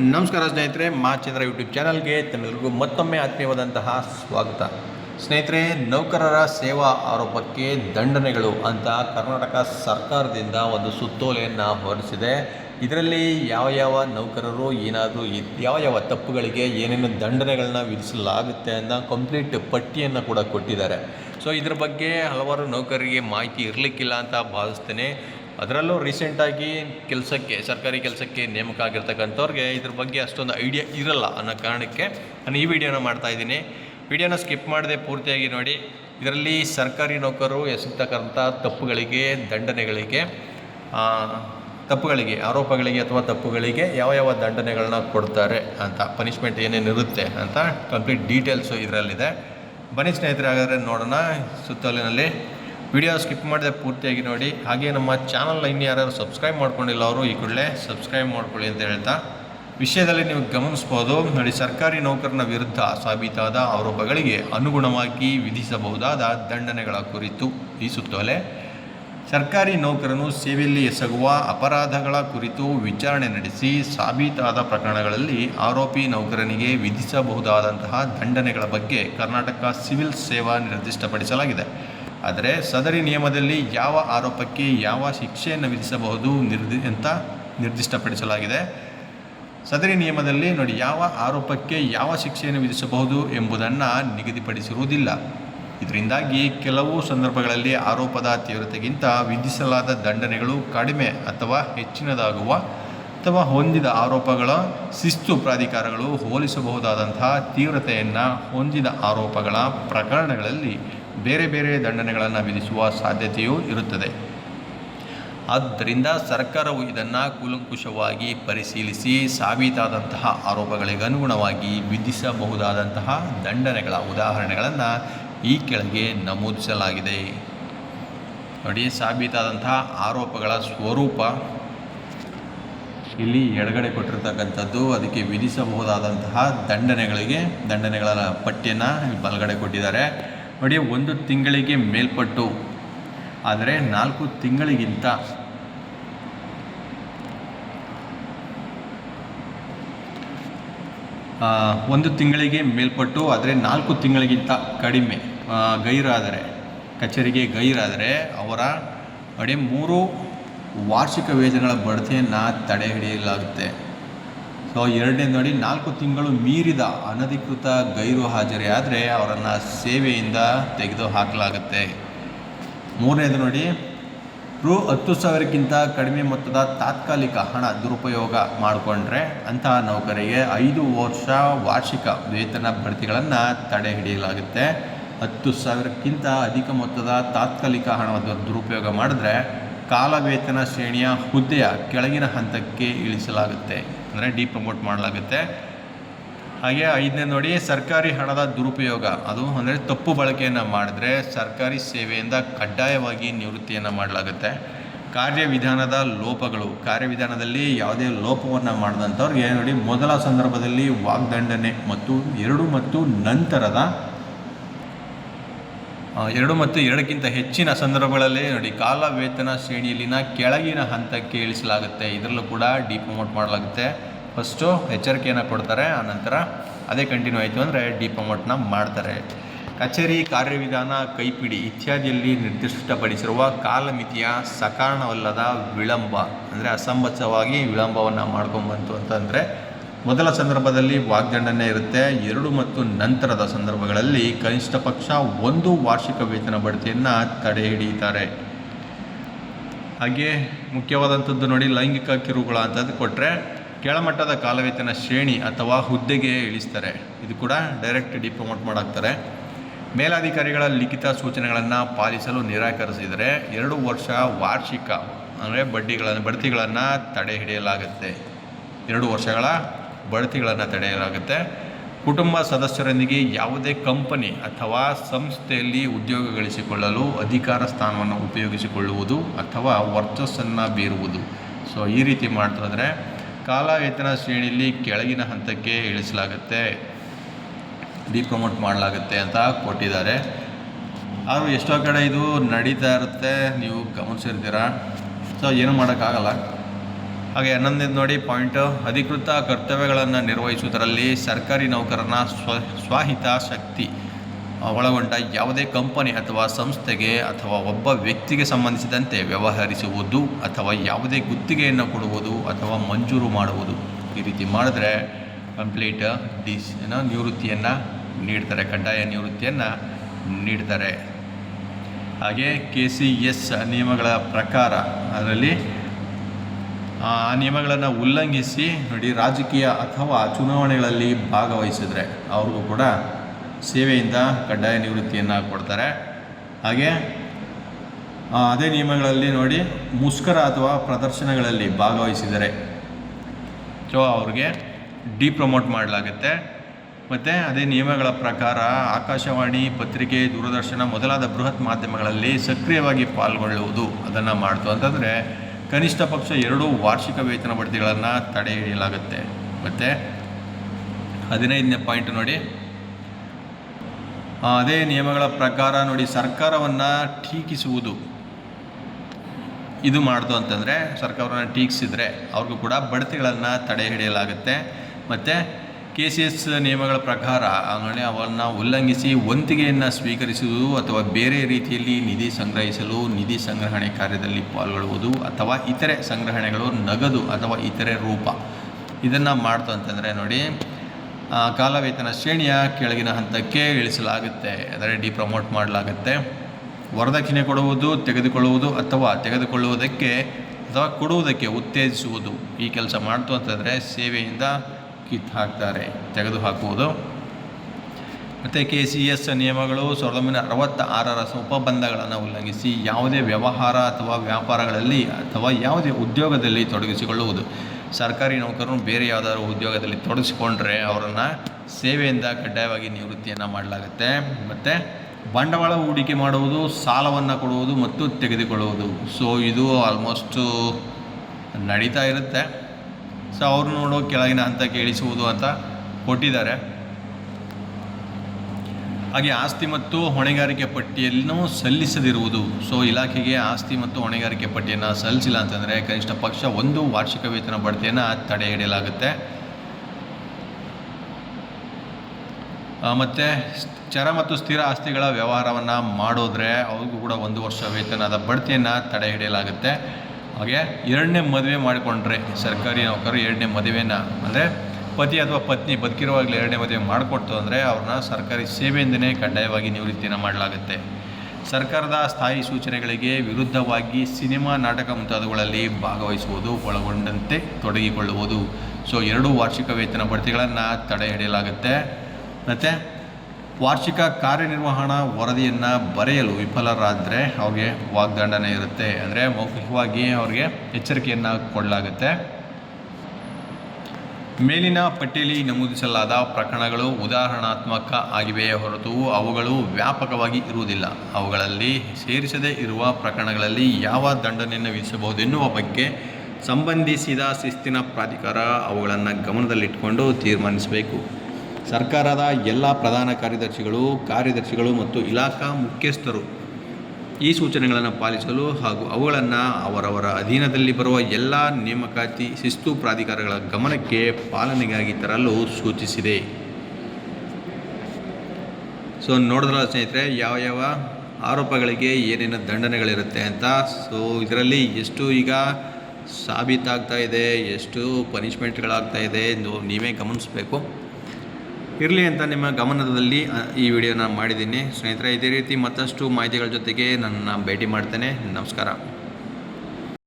ನಮಸ್ಕಾರ ಸ್ನೇಹಿತರೆ, ಮಾ ಚಂದ್ರ ಯೂಟ್ಯೂಬ್ ಚಾನಲ್ಗೆ ತಮ್ಮೆಲ್ಲರಿಗೂ ಮತ್ತೊಮ್ಮೆ ಆತ್ಮೀಯವಾದಂತಹ ಸ್ವಾಗತ. ಸ್ನೇಹಿತರೆ, ನೌಕರರ ಸೇವಾ ಆರೋಪಕ್ಕೆ ದಂಡನೆಗಳು ಅಂತ ಕರ್ನಾಟಕ ಸರ್ಕಾರದಿಂದ ಒಂದು ಸುತ್ತೋಲೆಯನ್ನು ಹೊರಡಿಸಿದೆ. ಇದರಲ್ಲಿ ಯಾವ ಯಾವ ನೌಕರರು ಏನಾದರೂ ಯಾವ ಯಾವ ತಪ್ಪುಗಳಿಗೆ ಏನೇನು ದಂಡನೆಗಳನ್ನ ವಿಧಿಸಲಾಗುತ್ತೆ ಅನ್ನೋ ಕಂಪ್ಲೀಟ್ ಪಟ್ಟಿಯನ್ನು ಕೂಡ ಕೊಟ್ಟಿದ್ದಾರೆ. ಸೊ, ಇದ್ರ ಬಗ್ಗೆ ಹಲವಾರು ನೌಕರರಿಗೆ ಮಾಹಿತಿ ಇರಲಿಕ್ಕಿಲ್ಲ ಅಂತ ಭಾವಿಸ್ತೇನೆ. ಅದರಲ್ಲೂ ರೀಸೆಂಟಾಗಿ ಕೆಲಸಕ್ಕೆ, ಸರ್ಕಾರಿ ಕೆಲಸಕ್ಕೆ ನೇಮಕ ಆಗಿರ್ತಕ್ಕಂಥವ್ರಿಗೆ ಇದ್ರ ಬಗ್ಗೆ ಅಷ್ಟೊಂದು ಐಡಿಯಾ ಇರಲ್ಲ ಅನ್ನೋ ಕಾರಣಕ್ಕೆ ನಾನು ಈ ವಿಡಿಯೋನ ಮಾಡ್ತಾ ಇದ್ದೀನಿ. ವಿಡಿಯೋನ ಸ್ಕಿಪ್ ಮಾಡದೆ ಪೂರ್ತಿಯಾಗಿ ನೋಡಿ. ಇದರಲ್ಲಿ ಸರ್ಕಾರಿ ನೌಕರರು ಎಸಗ್ತಕ್ಕಂಥ ತಪ್ಪುಗಳಿಗೆ, ದಂಡನೆಗಳಿಗೆ ತಪ್ಪುಗಳಿಗೆ, ಆರೋಪಗಳಿಗೆ ಅಥವಾ ತಪ್ಪುಗಳಿಗೆ ಯಾವ ಯಾವ ದಂಡನೆಗಳನ್ನ ಕೊಡ್ತಾರೆ ಅಂತ ಪನಿಷ್ಮೆಂಟ್ ಏನೇನಿರುತ್ತೆ ಅಂತ ಕಂಪ್ಲೀಟ್ ಡೀಟೇಲ್ಸು ಇದರಲ್ಲಿದೆ. ಬನ್ನಿ ಸ್ನೇಹಿತರೆ, ಹಾಗಾದರೆ ನೋಡೋಣ ಸುತ್ತಲಿನಲ್ಲಿ ವಿಡಿಯೋ ಸ್ಕಿಪ್ ಮಾಡದೆ ಪೂರ್ತಿಯಾಗಿ ನೋಡಿ. ಹಾಗೆ ನಮ್ಮ ಚಾನಲ್ನ ಇನ್ನು ಯಾರು ಸಬ್ಸ್ಕ್ರೈಬ್ ಮಾಡ್ಕೊಂಡಿಲ್ಲ ಅವರು ಈ ಕೂಡಲೇ ಸಬ್ಸ್ಕ್ರೈಬ್ ಮಾಡ್ಕೊಳ್ಳಿ ಅಂತ ಹೇಳ್ತಾ ವಿಷಯದಲ್ಲಿ ನೀವು ಗಮನಿಸ್ಬೋದು. ನೋಡಿ, ಸರ್ಕಾರಿ ನೌಕರನ ವಿರುದ್ಧ ಸಾಬೀತಾದ ಆರೋಪಗಳಿಗೆ ಅನುಗುಣವಾಗಿ ವಿಧಿಸಬಹುದಾದ ದಂಡನೆಗಳ ಕುರಿತು ಈ ಸುತ್ತೋಲೆ. ಸರ್ಕಾರಿ ನೌಕರನು ಸೇವೆಯಲ್ಲಿ ಎಸಗುವ ಅಪರಾಧಗಳ ಕುರಿತು ವಿಚಾರಣೆ ನಡೆಸಿ ಸಾಬೀತಾದ ಪ್ರಕರಣಗಳಲ್ಲಿ ಆರೋಪಿ ನೌಕರನಿಗೆ ವಿಧಿಸಬಹುದಾದಂತಹ ದಂಡನೆಗಳ ಬಗ್ಗೆ ಕರ್ನಾಟಕ ಸಿವಿಲ್ ಸೇವಾ ನಿರ್ದಿಷ್ಟಪಡಿಸಲಾಗಿದೆ. ಆದರೆ ಸದರಿ ನಿಯಮದಲ್ಲಿ ಯಾವ ಆರೋಪಕ್ಕೆ ಯಾವ ಶಿಕ್ಷೆಯನ್ನು ವಿಧಿಸಬಹುದು ನಿರ್ದಿ, ಅಂತ ನಿರ್ದಿಷ್ಟಪಡಿಸಲಾಗಿದೆ. ಸದರಿ ನಿಯಮದಲ್ಲಿ ನೋಡಿ ಯಾವ ಆರೋಪಕ್ಕೆ ಯಾವ ಶಿಕ್ಷೆಯನ್ನು ವಿಧಿಸಬಹುದು ಎಂಬುದನ್ನು ನಿಗದಿಪಡಿಸಿರುವುದಿಲ್ಲ. ಇದರಿಂದಾಗಿ ಕೆಲವು ಸಂದರ್ಭಗಳಲ್ಲಿ ಆರೋಪದ ತೀವ್ರತೆಗಿಂತ ವಿಧಿಸಲಾದ ದಂಡನೆಗಳು ಕಡಿಮೆ ಅಥವಾ ಹೆಚ್ಚಿನದಾಗುವ ಅಥವಾ ಹೊಂದಿದ ಆರೋಪಗಳ ಶಿಸ್ತು ಪ್ರಾಧಿಕಾರಗಳು ಹೋಲಿಸಬಹುದಾದಂತಹ ತೀವ್ರತೆಯನ್ನು ಹೊಂದಿದ ಆರೋಪಗಳ ಪ್ರಕರಣಗಳಲ್ಲಿ ಬೇರೆ ಬೇರೆ ದಂಡನೆಗಳನ್ನು ವಿಧಿಸುವ ಸಾಧ್ಯತೆಯೂ ಇರುತ್ತದೆ. ಆದ್ದರಿಂದ ಸರ್ಕಾರವು ಇದನ್ನು ಕೂಲಂಕುಷವಾಗಿ ಪರಿಶೀಲಿಸಿ ಸಾಬೀತಾದಂತಹ ಆರೋಪಗಳಿಗೆ ಅನುಗುಣವಾಗಿ ವಿಧಿಸಬಹುದಾದಂತಹ ದಂಡನೆಗಳ ಉದಾಹರಣೆಗಳನ್ನು ಈ ಕೆಳಗೆ ನಮೂದಿಸಲಾಗಿದೆ. ನೋಡಿ, ಸಾಬೀತಾದಂತಹ ಆರೋಪಗಳ ಸ್ವರೂಪ. ಇಲ್ಲಿ ಎಡಗಡೆ ಕೊಟ್ಟಿರ್ತಕ್ಕಂಥದ್ದು, ಅದಕ್ಕೆ ವಿಧಿಸಬಹುದಾದಂತಹ ದಂಡನೆಗಳಿಗೆ, ದಂಡನೆಗಳ ಪಟ್ಟಿಯನ್ನು ಬಲಗಡೆ ಕೊಟ್ಟಿದ್ದಾರೆ. ನೋಡಿ, ಒಂದು ತಿಂಗಳಿಗೆ ಮೇಲ್ಪಟ್ಟು, ಆದರೆ ನಾಲ್ಕು ತಿಂಗಳಿಗಿಂತ ಒಂದು ತಿಂಗಳಿಗೆ ಮೇಲ್ಪಟ್ಟು, ಆದರೆ ನಾಲ್ಕು ತಿಂಗಳಿಗಿಂತ ಕಡಿಮೆ ಗೈರಾದರೆ, ಕಚೇರಿಗೆ ಗೈರಾದರೆ ಅವರ ಅಡಿ ಮೂರು ವಾರ್ಷಿಕ ವೇತನಗಳ ಬಡ್ತಿಯನ್ನು ತಡೆ ಹಿಡಿಯಲಾಗುತ್ತೆ. ಸೊ ಎರಡನೇ ನೋಡಿ ನಾಲ್ಕು ತಿಂಗಳು ಮೀರಿದ ಅನಧಿಕೃತ ಗೈರು ಹಾಜರಿ ಆದರೆ ಅವರನ್ನು ಸೇವೆಯಿಂದ ತೆಗೆದು ಹಾಕಲಾಗುತ್ತೆ ಮೂರನೇದು ನೋಡಿ ರು ಹತ್ತು ಸಾವಿರಕ್ಕಿಂತ ಕಡಿಮೆ ಮೊತ್ತದ ತಾತ್ಕಾಲಿಕ ಹಣ ದುರುಪಯೋಗ ಮಾಡಿಕೊಂಡ್ರೆ ಅಂತಹ ನೌಕರಿಗೆ ಐದು ವರ್ಷ ವಾರ್ಷಿಕ ವೇತನ ಬಡ್ತಿಗಳನ್ನು ತಡೆ ಹಿಡಿಯಲಾಗುತ್ತೆ. ಹತ್ತು ಸಾವಿರಕ್ಕಿಂತ ಅಧಿಕ ಮೊತ್ತದ ತಾತ್ಕಾಲಿಕ ಹಣದ ದುರುಪಯೋಗ ಮಾಡಿದ್ರೆ ಕಾಲ ವೇತನ ಶ್ರೇಣಿಯ ಹುದ್ದೆಯ ಕೆಳಗಿನ ಹಂತಕ್ಕೆ ಇಳಿಸಲಾಗುತ್ತೆ, ಅಂದರೆ ಡಿಪ್ರಮೋಟ್ ಮಾಡಲಾಗುತ್ತೆ. ಹಾಗೆ ಐದನೇ ನೋಡಿ, ಸರ್ಕಾರಿ ಹಣದ ದುರುಪಯೋಗ. ಅದು ಅಂದರೆ ತಪ್ಪು ಬಳಕೆಯನ್ನು ಮಾಡಿದ್ರೆ ಸರ್ಕಾರಿ ಸೇವೆಯಿಂದ ಕಡ್ಡಾಯವಾಗಿ ನಿವೃತ್ತಿಯನ್ನು ಮಾಡಲಾಗುತ್ತೆ. ಕಾರ್ಯವಿಧಾನದ ಲೋಪಗಳು. ಕಾರ್ಯವಿಧಾನದಲ್ಲಿ ಯಾವುದೇ ಲೋಪವನ್ನು ಮಾಡಿದಂಥವ್ರಿಗೆ ನೋಡಿ, ಮೊದಲ ಸಂದರ್ಭದಲ್ಲಿ ವಾಗ್ದಂಡನೆ ಮತ್ತು ಎರಡು ಮತ್ತು ನಂತರದ ಎರಡು ಮತ್ತು ಎರಡಕ್ಕಿಂತ ಹೆಚ್ಚಿನ ಸಂದರ್ಭಗಳಲ್ಲಿ ನೋಡಿ ಕಾಲ ವೇತನ ಶ್ರೇಣಿಯಲ್ಲಿನ ಕೆಳಗಿನ ಹಂತಕ್ಕೆ ಇಳಿಸಲಾಗುತ್ತೆ. ಇದರಲ್ಲೂ ಕೂಡ ಡಿಪ್ರಮೋಟ್ ಮಾಡಲಾಗುತ್ತೆ. ಫಸ್ಟು ಎಚ್ಚರಿಕೆಯನ್ನು ಕೊಡ್ತಾರೆ ಆನಂತರ ಅದೇ ಕಂಟಿನ್ಯೂ ಆಯಿತು ಅಂದರೆ ಡಿಪ್ರಮೋಟ್ನ ಮಾಡ್ತಾರೆ. ಕಚೇರಿ, ಕಾರ್ಯವಿಧಾನ, ಕೈಪಿಡಿ ಇತ್ಯಾದಿಯಲ್ಲಿ ನಿರ್ದಿಷ್ಟಪಡಿಸಿರುವ ಕಾಲಮಿತಿಯ ಸಕಾರಣವಲ್ಲದ ವಿಳಂಬ, ಅಂದರೆ ಅಸಂಬದ್ಧವಾಗಿ ವಿಳಂಬವನ್ನು ಮಾಡ್ಕೊಂಬಂತು ಅಂತಂದರೆ ಮೊದಲ ಸಂದರ್ಭದಲ್ಲಿ ವಾಗ್ದಂಡನೆ ಇರುತ್ತೆ. ಎರಡು ಮತ್ತು ನಂತರದ ಸಂದರ್ಭಗಳಲ್ಲಿ ಕನಿಷ್ಠ ಪಕ್ಷ ಒಂದು ವಾರ್ಷಿಕ ವೇತನ ಬಡ್ತಿಯನ್ನು ತಡೆ ಹಿಡಿಯುತ್ತಾರೆ ಹಾಗೆ ಮುಖ್ಯವಾದಂಥದ್ದು ನೋಡಿ ಲೈಂಗಿಕ ಕಿರುಕುಳ ಅಂತದ್ದು ಕೊಟ್ಟರೆ ಕೆಳಮಟ್ಟದ ಕಾಲವೇತನ ಶ್ರೇಣಿ ಅಥವಾ ಹುದ್ದೆಗೆ ಇಳಿಸ್ತಾರೆ. ಇದು ಕೂಡ ಡೈರೆಕ್ಟ್ ಡಿಪ್ರಮೋಟ್ ಮಾಡಾಕ್ತಾರೆ ಮೇಲಾಧಿಕಾರಿಗಳ ಲಿಖಿತ ಸೂಚನೆಗಳನ್ನು ಪಾಲಿಸಲು ನಿರಾಕರಿಸಿದರೆ ಎರಡು ವರ್ಷ ವಾರ್ಷಿಕ, ಅಂದರೆ ಬಡ್ಡಿಗಳನ್ನು, ಬಡ್ತಿಗಳನ್ನು ತಡೆ ಹಿಡಿಯಲಾಗುತ್ತೆ. ಎರಡು ವರ್ಷಗಳ ಬಡ್ತಿಗಳನ್ನು ತಡೆಯಲಾಗುತ್ತೆ. ಕುಟುಂಬ ಸದಸ್ಯರೊಂದಿಗೆ ಯಾವುದೇ ಕಂಪನಿ ಅಥವಾ ಸಂಸ್ಥೆಯಲ್ಲಿ ಉದ್ಯೋಗ ಗಳಿಸಿಕೊಳ್ಳಲು ಅಧಿಕಾರ ಸ್ಥಾನವನ್ನು ಉಪಯೋಗಿಸಿಕೊಳ್ಳುವುದು ಅಥವಾ ವರ್ಚಸ್ಸನ್ನು ಬೀರುವುದು. ಸೊ ಈ ರೀತಿ ಮಾಡ್ತಾಯಿದ್ರೆ ಕಾಲ ವೇತನ ಶ್ರೇಣಿಯಲ್ಲಿ ಕೆಳಗಿನ ಹಂತಕ್ಕೆ ಇಳಿಸಲಾಗುತ್ತೆ. ಡಿಪ್ರಮೋಟ್ ಮಾಡಲಾಗುತ್ತೆ ಅಂತ ಕೊಟ್ಟಿದ್ದಾರೆ. ಆದರೂ ಎಷ್ಟೋ ಕಡೆ ಇದು ನಡೀತಾ ಇರುತ್ತೆ. ನೀವು ಗಮನಿಸಿರ್ತೀರಾ? ಸೊ ಏನು ಮಾಡೋಕ್ಕಾಗಲ್ಲ. ಹಾಗೆ ಹನ್ನೊಂದನೇದು ನೋಡಿ ಪಾಯಿಂಟ್ ಅಧಿಕೃತ ಕರ್ತವ್ಯಗಳನ್ನು ನಿರ್ವಹಿಸುವುದರಲ್ಲಿ ಸರ್ಕಾರಿ ನೌಕರನ ಸ್ವ ಸ್ವಹಿತಾಸಕ್ತಿ ಒಳಗೊಂಡ ಯಾವುದೇ ಕಂಪನಿ ಅಥವಾ ಸಂಸ್ಥೆಗೆ ಅಥವಾ ಒಬ್ಬ ವ್ಯಕ್ತಿಗೆ ಸಂಬಂಧಿಸಿದಂತೆ ವ್ಯವಹರಿಸುವುದು ಅಥವಾ ಯಾವುದೇ ಗುತ್ತಿಗೆಯನ್ನು ಕೊಡುವುದು ಅಥವಾ ಮಂಜೂರು ಮಾಡುವುದು ಈ ರೀತಿ ಮಾಡಿದ್ರೆ ಕಂಪ್ಲೀಟ್ ಡಿಸ್, ಏನೋ, ನಿವೃತ್ತಿಯನ್ನು ನೀಡ್ತಾರೆ, ಕಡ್ಡಾಯ ನಿವೃತ್ತಿಯನ್ನು ನೀಡ್ತಾರೆ. ಹಾಗೆ ಕೆ ಸಿ ಎಸ್ ನಿಯಮಗಳ ಪ್ರಕಾರ ಅದರಲ್ಲಿ ಆ ನಿಯಮಗಳನ್ನು ಉಲ್ಲಂಘಿಸಿ ನೋಡಿ ರಾಜಕೀಯ ಅಥವಾ ಚುನಾವಣೆಗಳಲ್ಲಿ ಭಾಗವಹಿಸಿದರೆ ಅವ್ರಿಗೂ ಕೂಡ ಸೇವೆಯಿಂದ ಕಡ್ಡಾಯ ನಿವೃತ್ತಿಯನ್ನು ಕೊಡ್ತಾರೆ. ಹಾಗೆ ಅದೇ ನಿಯಮಗಳಲ್ಲಿ ನೋಡಿ ಮುಷ್ಕರ ಅಥವಾ ಪ್ರದರ್ಶನಗಳಲ್ಲಿ ಭಾಗವಹಿಸಿದರೆ ಸೊ ಅವ್ರಿಗೆ ಡಿಪ್ರಮೋಟ್ ಮಾಡಲಾಗುತ್ತೆ. ಮತ್ತು ಅದೇ ನಿಯಮಗಳ ಪ್ರಕಾರ ಆಕಾಶವಾಣಿ ಪತ್ರಿಕೆ, ದೂರದರ್ಶನ ಮೊದಲಾದ ಬೃಹತ್ ಮಾಧ್ಯಮಗಳಲ್ಲಿ ಸಕ್ರಿಯವಾಗಿ ಪಾಲ್ಗೊಳ್ಳುವುದು ಅದನ್ನು ಮಾಡ್ತು. ಅಂತಂದರೆ ಕನಿಷ್ಠ ಪಕ್ಷ ಎರಡು ವಾರ್ಷಿಕ ವೇತನ ಬಡ್ತಿಗಳನ್ನು ತಡೆ ಹಿಡಿಯಲಾಗುತ್ತೆ. ಮತ್ತು ಹದಿನೈದನೇ ಪಾಯಿಂಟ್ ನೋಡಿ. ಅದೇ ನಿಯಮಗಳ ಪ್ರಕಾರ ನೋಡಿ, ಸರ್ಕಾರವನ್ನು ಟೀಕಿಸುವುದು. ಇದು ಮಾಡ್ದು ಅಂತಂದರೆ ಸರ್ಕಾರವನ್ನು ಟೀಕಿಸಿದರೆ ಅವ್ರಿಗೂ ಕೂಡ ಬಡ್ತಿಗಳನ್ನು ತಡೆ ಹಿಡಿಯಲಾಗುತ್ತೆ. ಮತ್ತು ಕೆ ಸಿ ಎಸ್ ನಿಯಮಗಳ ಪ್ರಕಾರ ಅಂದರೆ ಅವನ್ನು ಉಲ್ಲಂಘಿಸಿ ವಂತಿಗೆಯನ್ನು ಸ್ವೀಕರಿಸುವುದು ಅಥವಾ ಬೇರೆ ರೀತಿಯಲ್ಲಿ ನಿಧಿ ಸಂಗ್ರಹಿಸಲು, ನಿಧಿ ಸಂಗ್ರಹಣೆ ಕಾರ್ಯದಲ್ಲಿ ಪಾಲ್ಗೊಳ್ಳುವುದು ಅಥವಾ ಇತರೆ ಸಂಗ್ರಹಣೆಗಳು ನಗದು ಅಥವಾ ಇತರೆ ರೂಪ. ಇದನ್ನು ಮಾಡ್ತು ಅಂತಂದರೆ ನೋಡಿ ಕಾಲವೇತನ ಶ್ರೇಣಿಯ ಕೆಳಗಿನ ಹಂತಕ್ಕೆ ಇಳಿಸಲಾಗುತ್ತೆ. ಅಂದರೆ ಡಿಪ್ರಮೋಟ್ ಮಾಡಲಾಗುತ್ತೆ. ವರದಕ್ಷಿಣೆ ಕೊಡುವುದು, ತೆಗೆದುಕೊಳ್ಳುವುದು ಅಥವಾ ತೆಗೆದುಕೊಳ್ಳುವುದಕ್ಕೆ ಅಥವಾ ಕೊಡುವುದಕ್ಕೆ ಉತ್ತೇಜಿಸುವುದು ಈ ಕೆಲಸ ಮಾಡ್ತು ಅಂತಂದರೆ ಸೇವೆಯಿಂದ ಕಿತ್ತು ಹಾಕ್ತಾರೆ ತೆಗೆದು ಹಾಕುವುದು ಮತ್ತು ಕೆ ಸಿ ಎಸ್ ನಿಯಮಗಳು ಸಾವಿರದ ಒಂಬೈನೂರ ಅರವತ್ತ ಆರರ ಉಪಬಂಧಗಳನ್ನು ಉಲ್ಲಂಘಿಸಿ ಯಾವುದೇ ವ್ಯವಹಾರ ಅಥವಾ ವ್ಯಾಪಾರಗಳಲ್ಲಿ ಅಥವಾ ಯಾವುದೇ ಉದ್ಯೋಗದಲ್ಲಿ ತೊಡಗಿಸಿಕೊಳ್ಳುವುದು. ಸರ್ಕಾರಿ ನೌಕರರು ಬೇರೆ ಯಾವುದಾದ್ರು ಉದ್ಯೋಗದಲ್ಲಿ ತೊಡಗಿಸಿಕೊಂಡ್ರೆ ಅವರನ್ನು ಸೇವೆಯಿಂದ ಕಡ್ಡಾಯವಾಗಿ ನಿವೃತ್ತಿಯನ್ನು ಮಾಡಲಾಗುತ್ತೆ. ಮತ್ತು ಬಂಡವಾಳ ಹೂಡಿಕೆ ಮಾಡುವುದು, ಸಾಲವನ್ನು ಕೊಡುವುದು ಮತ್ತು ತೆಗೆದುಕೊಳ್ಳುವುದು. ಸೊ ಇದು ಆಲ್ಮೋಸ್ಟು ನಡೀತಾ ಇರುತ್ತೆ. ಸೊ ಅವ್ರು ನೋಡು ಕೆಳಗಿನ ಹಂತಕ್ಕೆ ಇಳಿಸುವುದು ಅಂತ ಕೊಟ್ಟಿದ್ದಾರೆ. ಹಾಗೆ ಆಸ್ತಿ ಮತ್ತು ಹೊಣೆಗಾರಿಕೆ ಪಟ್ಟಿಯನ್ನು ಸಲ್ಲಿಸದಿರುವುದು. ಸೊ ಇಲಾಖೆಗೆ ಆಸ್ತಿ ಮತ್ತು ಹೊಣೆಗಾರಿಕೆ ಪಟ್ಟಿಯನ್ನು ಸಲ್ಲಿಸಿಲ್ಲ ಅಂತಂದರೆ ಕನಿಷ್ಠ ಪಕ್ಷ ಒಂದು ವಾರ್ಷಿಕ ವೇತನ ಬಡ್ತಿಯನ್ನು ತಡೆ ಹಿಡಿಯಲಾಗುತ್ತೆ. ಮತ್ತು ಚರ ಮತ್ತು ಸ್ಥಿರ ಆಸ್ತಿಗಳ ವ್ಯವಹಾರವನ್ನು ಮಾಡೋದ್ರೆ ಅವ್ರಿಗೂ ಕೂಡ ಒಂದು ವರ್ಷ ವೇತನದ ಬಡ್ತಿಯನ್ನು ತಡೆ ಹಿಡಿಯಲಾಗುತ್ತೆ. ಹಾಗೆ ಎರಡನೇ ಮದುವೆ ಮಾಡಿಕೊಂಡ್ರೆ ಸರ್ಕಾರಿ ನೌಕರರು ಎರಡನೇ ಮದುವೆನ, ಅಂದರೆ ಪತಿ ಅಥವಾ ಪತ್ನಿ ಬದುಕಿರುವಾಗಲೇ ಎರಡನೇ ಮದುವೆ ಮಾಡಿಕೊಡ್ತು ಅಂದರೆ ಅವ್ರನ್ನ ಸರ್ಕಾರಿ ಸೇವೆಯಿಂದನೇ ಕಡ್ಡಾಯವಾಗಿ ನಿವೃತ್ತಿಯನ್ನು ಮಾಡಲಾಗುತ್ತೆ. ಸರ್ಕಾರದ ಸ್ಥಾಯಿ ಸೂಚನೆಗಳಿಗೆ ವಿರುದ್ಧವಾಗಿ ಸಿನಿಮಾ ನಾಟಕ ಮುಂತಾದವುಗಳಲ್ಲಿ ಭಾಗವಹಿಸುವುದು ಒಳಗೊಂಡಂತೆ ತೊಡಗಿಕೊಳ್ಳುವುದು. ಸೊ ಎರಡು ವಾರ್ಷಿಕ ವೇತನ ಬಡ್ತಿಗಳನ್ನು ತಡೆ ಹಿಡಿಯಲಾಗುತ್ತೆ. ಮತ್ತು ವಾರ್ಷಿಕ ಕಾರ್ಯನಿರ್ವಹಣಾ ವರದಿಯನ್ನು ಬರೆಯಲು ವಿಫಲರಾದರೆ ಅವ್ರಿಗೆ ವಾಗ್ದಂಡನೆ ಇರುತ್ತೆ. ಅಂದರೆ ಮೌಖಿಕವಾಗಿ ಅವ್ರಿಗೆ ಎಚ್ಚರಿಕೆಯನ್ನು ಕೊಡಲಾಗುತ್ತೆ. ಮೇಲಿನ ಪಟ್ಟಿಯಲ್ಲಿ ನಮೂದಿಸಲಾದ ಪ್ರಕರಣಗಳು ಉದಾಹರಣಾತ್ಮಕ ಆಗಿವೆಯೇ ಹೊರತು ಅವುಗಳು ವ್ಯಾಪಕವಾಗಿ ಇರುವುದಿಲ್ಲ. ಅವುಗಳಲ್ಲಿ ಸೇರಿಸದೇ ಇರುವ ಪ್ರಕರಣಗಳಲ್ಲಿ ಯಾವ ದಂಡನೆಯನ್ನು ವಿಧಿಸಬಹುದು ಎನ್ನುವ ಬಗ್ಗೆ ಸಂಬಂಧಿಸಿದ ಶಿಸ್ತಿನ ಪ್ರಾಧಿಕಾರ ಅವುಗಳನ್ನು ಗಮನದಲ್ಲಿಟ್ಟುಕೊಂಡು ತೀರ್ಮಾನಿಸಬೇಕು. ಸರ್ಕಾರದ ಎಲ್ಲ ಪ್ರಧಾನ ಕಾರ್ಯದರ್ಶಿಗಳು ಕಾರ್ಯದರ್ಶಿಗಳು ಮತ್ತು ಇಲಾಖಾ ಮುಖ್ಯಸ್ಥರು ಈ ಸೂಚನೆಗಳನ್ನು ಪಾಲಿಸಲು ಹಾಗೂ ಅವುಗಳನ್ನು ಅವರವರ ಅಧೀನದಲ್ಲಿ ಬರುವ ಎಲ್ಲ ನೇಮಕಾತಿ ಶಿಸ್ತು ಪ್ರಾಧಿಕಾರಗಳ ಗಮನಕ್ಕೆ ಪಾಲನೆಗಾಗಿ ತರಲು ಸೂಚಿಸಿದೆ. ಸೊ ನೋಡಿದ್ರಲ್ಲ ಸ್ನೇಹಿತರೆ, ಯಾವ ಯಾವ ಆರೋಪಗಳಿಗೆ ಏನೇನು ದಂಡನೆಗಳಿರುತ್ತೆ ಅಂತ. ಸೊ ಇದರಲ್ಲಿ ಎಷ್ಟು ಈಗ ಸಾಬೀತಾಗ್ತಾ ಇದೆ, ಎಷ್ಟು ಪನಿಷ್ಮೆಂಟ್ಗಳಾಗ್ತಾ ಇದೆ ನೀವೇ ಗಮನಿಸಬೇಕು. ಇರಲಿ ಅಂತ ನಿಮ್ಮ ಗಮನದಲ್ಲಿ ಈ ವಿಡಿಯೋನ ಮಾಡಿದ್ದೀನಿ. ಸ್ನೇಹಿತರೆ, ಇದೇ ರೀತಿ ಮತ್ತಷ್ಟು ಮಾಹಿತಿಗಳ ಜೊತೆಗೆ ನನ್ನ ಭೇಟಿ ಮಾಡ್ತೇನೆ. ನಮಸ್ಕಾರ.